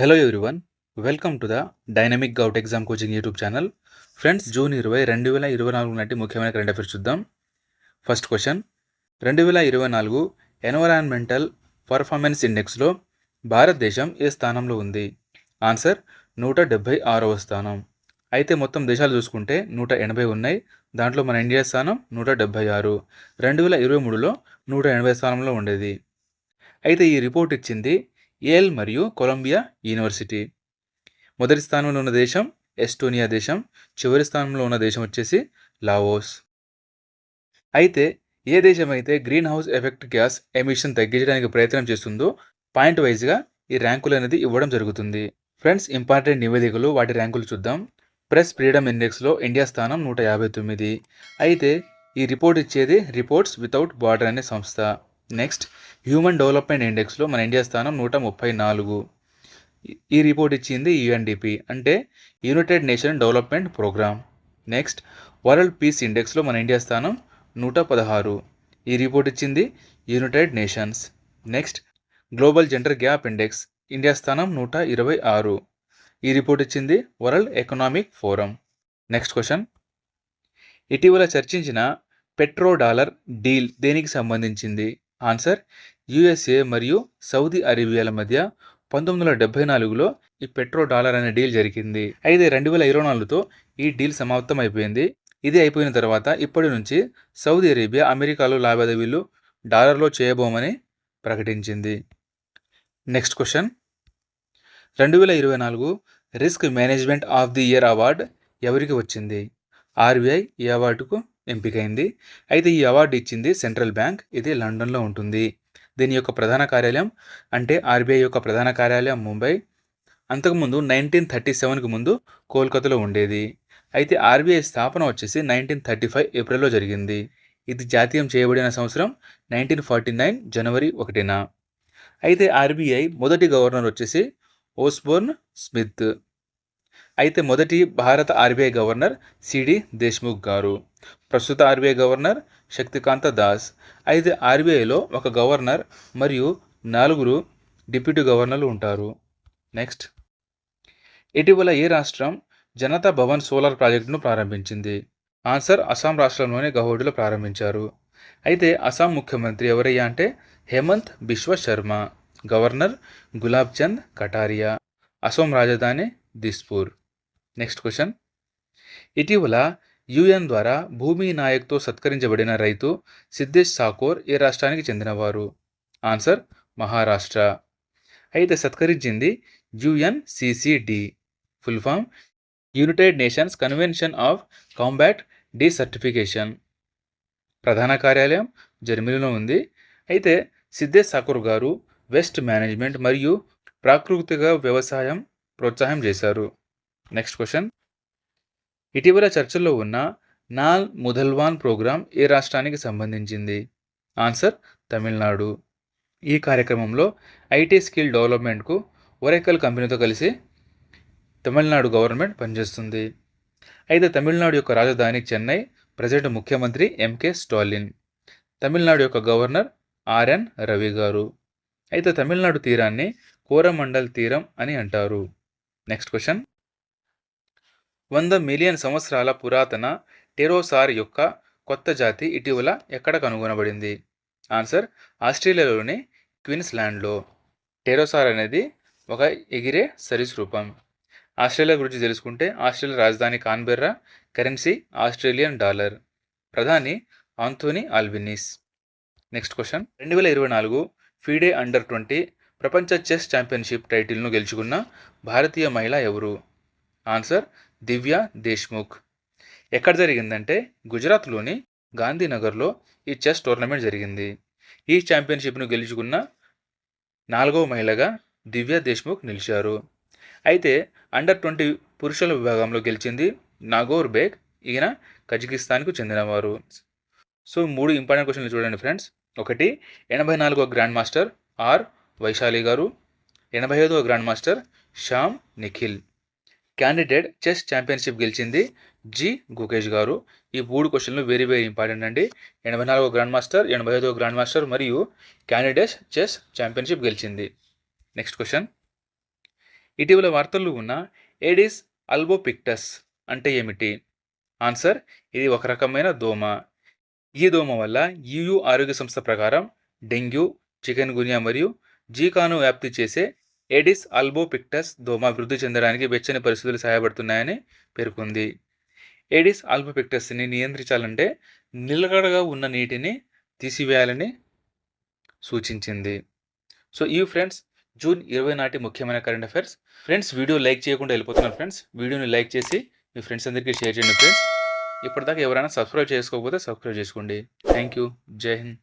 Hello everyone welcome to the dynamic govt exam coaching YouTube channel friends June ఇరవై రెండు వేల ఇరవై నాలుగు నాటి ముఖ్యమైన కరెంట్ అఫైర్స్ చూద్దాం. ఫస్ట్ క్వశ్చన్ రెండు వేల ఇరవై నాలుగు ఎన్వరాన్మెంటల్ పర్ఫార్మెన్స్ ఇండెక్స్లో భారతదేశం ఏ స్థానంలో ఉంది? ఆన్సర్ నూట డెబ్భై ఆరవ స్థానం. అయితే మొత్తం దేశాలు చూసుకుంటే నూట ఎనభై ఉన్నాయి. దాంట్లో మన ఇండియా స్థానం నూట డెబ్భై ఆరు. రెండు వేల ఇరవై మూడులో నూట ఎనభై స్థానంలో ఉండేది. అయితే ఈ రిపోర్ట్ ఇచ్చింది ఏల్ మరియు కొలంబియా యూనివర్సిటీ. మొదటి స్థానంలో ఉన్న దేశం ఎస్టోనియా దేశం చివరి స్థానంలో ఉన్న దేశం వచ్చేసి లావోస్. అయితే ఏ దేశం అయితే greenhouse effect gas emission తగ్గించడానికి ప్రయత్నం చేస్తుందో పాయింట్ వైజ్గా ఈ ర్యాంకులు అనేది ఇవ్వడం జరుగుతుంది. ఫ్రెండ్స్ ఇంపార్టెంట్ నివేదికలు వాటి ర్యాంకులు చూద్దాం. ప్రెస్ ఫ్రీడమ్ ఇండెక్స్లో ఇండియా స్థానం నూట యాభై తొమ్మిది. అయితే ఈ రిపోర్ట్ ఇచ్చేది రిపోర్ట్స్ వితౌట్ బార్డర్ అనే సంస్థ. నెక్స్ట్ హ్యూమన్ డెవలప్మెంట్ ఇండెక్స్లో మన ఇండియా స్థానం నూట ముప్పై నాలుగు. ఈ రిపోర్ట్ ఇచ్చింది యుఎన్డిపి అంటే United Nation development programme next world peace ఇండెక్స్లో మన ఇండియా స్థానం నూట పదహారు. ఈ రిపోర్ట్ ఇచ్చింది United Nations next global gender gap index India స్థానం నూట ఇరవై ఆరు. ఈ రిపోర్ట్ ఇచ్చింది world economic forum next question ఇటీవల చర్చించిన పెట్రో డాలర్ డీల్ దేనికి సంబంధించింది? ఆన్సర్ యుఎస్ఏ మరియు సౌదీ అరేబియాల మధ్య పంతొమ్మిది వందల డెబ్బై నాలుగులో ఈ పెట్రో డాలర్ అనే డీల్ జరిగింది. అయితే రెండు వేల ఇరవై నాలుగుతో ఈ డీల్ సమాప్తం అయిపోయింది ఇది అయిపోయిన తర్వాత ఇప్పటి నుంచి సౌదీ అరేబియా అమెరికాలో లావాదేవీలు డాలర్లో చేయబోమని ప్రకటించింది. Next question. రెండు వేల ఇరవై నాలుగు risk management of the year award ఎవరికి వచ్చింది? ఆర్బీఐ ఈ అవార్డుకు ఎంపికైంది. అయితే ఈ అవార్డు ఇచ్చింది సెంట్రల్ బ్యాంక్. ఇది లండన్లో ఉంటుంది. దీని యొక్క ప్రధాన కార్యాలయం అంటే ఆర్బీఐ యొక్క ప్రధాన కార్యాలయం ముంబై. అంతకుముందు నైన్టీన్ థర్టీ సెవెన్కి ముందు కోల్కతాలో ఉండేది. అయితే ఆర్బీఐ స్థాపన వచ్చేసి నైన్టీన్ థర్టీ ఫైవ్ ఏప్రిల్లో జరిగింది. ఇది జాతీయం చేయబడిన సంవత్సరం నైన్టీన్ ఫార్టీ నైన్ జనవరి ఒకటిన. అయితే ఆర్బీఐ మొదటి గవర్నర్ వచ్చేసి ఓస్బోర్న్ స్మిత్. అయితే మొదటి భారత ఆర్బీఐ గవర్నర్ సిడి దేశ్ముఖ్ గారు ప్రస్తుత ఆర్బీఐ గవర్నర్ శక్తికాంత దాస్ అయితే ఆర్బీఐలో ఒక గవర్నర్ మరియు నలుగురు డిప్యూటీ గవర్నర్లు ఉంటారు. నెక్స్ట్. ఇటీవల ఏ రాష్ట్రం జనతా భవన్ సోలార్ ప్రాజెక్టును ప్రారంభించింది? ఆన్సర్ అస్సాం రాష్ట్రంలోని గౌహటిలో ప్రారంభించారు. అయితే అస్సాం ముఖ్యమంత్రి ఎవరయ్యా అంటే హేమంత్ బిశ్వ శర్మ గవర్నర్ గులాబ్ చంద్ కటారియా అసోం రాజధాని దిస్పూర్. నెక్స్ట్ క్వశ్చన్ ఇటీవల యుఎన్ ద్వారా భూమి నాయక్తో సత్కరించబడిన రైతు సిద్ధేష్ సాకోర్ ఏ రాష్ట్రానికి చెందినవారు? ఆన్సర్ మహారాష్ట్ర. అయితే సత్కరించింది UNCCD full form United Nations convention of combat certification ప్రధాన కార్యాలయం జర్మనీలో ఉంది. అయితే సిద్ధేష్ సాకూర్ గారు వెస్ట్ మేనేజ్మెంట్ మరియు ప్రాకృతిక వ్యవసాయం ప్రోత్సాహం చేశారు. నెక్స్ట్ క్వశ్చన్ ఇటీవల చర్చల్లో ఉన్న నాల్ ముదల్వాన్ ప్రోగ్రాం ఏ రాష్ట్రానికి సంబంధించింది? ఆన్సర్ తమిళనాడు. ఈ కార్యక్రమంలో ఐటీ స్కిల్ డెవలప్మెంట్కు ఒరేకల్ కంపెనీతో కలిసి తమిళనాడు గవర్నమెంట్ పనిచేస్తుంది. అయితే తమిళనాడు యొక్క రాజధాని చెన్నై ప్రజెంట్ ముఖ్యమంత్రి ఎంకే స్టాలిన్. తమిళనాడు యొక్క గవర్నర్ ఆర్ఎన్ రవి గారు. అయితే తమిళనాడు తీరాన్ని కోరమండల్ తీరం అని అంటారు. నెక్స్ట్ క్వశ్చన్ వంద మిలియన్ సంవత్సరాల పురాతన టెరోసార్ యొక్క కొత్త జాతి ఇటీవల ఎక్కడ కనుగొనబడింది? ఆన్సర్ ఆస్ట్రేలియాలోని క్వీన్స్లాండ్లో. టెరోసార్ అనేది ఒక ఎగిరే సరీసృపం. ఆస్ట్రేలియా గురించి తెలుసుకుంటే ఆస్ట్రేలియా రాజధాని కాన్బెర్రా కరెన్సీ ఆస్ట్రేలియన్ డాలర్. ప్రధాని ఆంథోనీ ఆల్బినీస్. Next question. రెండు వేల ఇరవై నాలుగు ఫీడే అండర్ ట్వంటీ ప్రపంచ చెస్ ఛాంపియన్షిప్ టైటిల్ను గెలుచుకున్న భారతీయ మహిళ ఎవరు? ఆన్సర్ దివ్య దేశ్ముఖ్. ఎక్కడ జరిగిందంటే గుజరాత్లోని గాంధీనగర్లో ఈ చెస్ టోర్నమెంట్ జరిగింది. ఈ ఛాంపియన్షిప్ను గెలుచుకున్న నాలుగవ మహిళగా దివ్య దేశ్ముఖ్ నిలిచారు. అయితే అండర్ ట్వంటీ పురుషుల విభాగంలో గెలిచింది నాగోర్ బేగ్ ఈయన కజకిస్తాన్కు చెందినవారు. సో మూడు ఇంపార్టెంట్ క్వశ్చన్లు చూడండి ఫ్రెండ్స్. ఒకటి ఎనభై నాలుగో గ్రాండ్ మాస్టర్ ఆర్ వైశాలి గారు ఎనభై ఐదవ grandmaster Shyam Nikhil. Candidate chess championship గెలిచింది జి. గుకేష్ గారు. ఈ మూడు క్వశ్చన్లు వెరీ వెరీ ఇంపార్టెంట్ అండి. ఎనభై నాలుగో గ్రాండ్ మాస్టర్ ఎనభై ఐదో గ్రాండ్ మాస్టర్ మరియు క్యాండిడేట్ చెస్ ఛాంపియన్షిప్ గెలిచింది. నెక్స్ట్ క్వశ్చన్ ఇటీవల వార్తల్లో ఉన్న ఏడిస్ అల్బోపిక్టస్ అంటే ఏమిటి? ఆన్సర్ ఇది ఒక రకమైన దోమ. ఈ దోమ వల్ల యుయు ఆరోగ్య సంస్థ ప్రకారం డెంగ్యూ చికెన్ గునియా మరియు జీకాను వ్యాప్తి చేసే ఏడిస్ అల్బోపిక్టస్ దోమ వృద్ధి చెందడానికి వెచ్చని పరిస్థితులు సహాయపడుతున్నాయని పేర్కొంది. ఏడిస్ ఆల్బోపిక్టస్ని నియంత్రించాలంటే నిలకడగా ఉన్న నీటిని తీసివేయాలని సూచించింది. సో ఈ ఫ్రెండ్స్ జూన్ ఇరవై నాటి ముఖ్యమైన current affairs. Friends video like చేయకుండా వెళ్ళిపోతున్నారు ఫ్రెండ్స్. వీడియోని లైక్ చేసి మీ ఫ్రెండ్స్ అందరికీ షేర్ చేయండి ఫ్రెండ్స్. ఇప్పటిదాకా ఎవరైనా సబ్స్క్రైబ్ చేసుకోకపోతే సబ్స్క్రైబ్ చేసుకోండి. థ్యాంక్ యూ జై హింద్.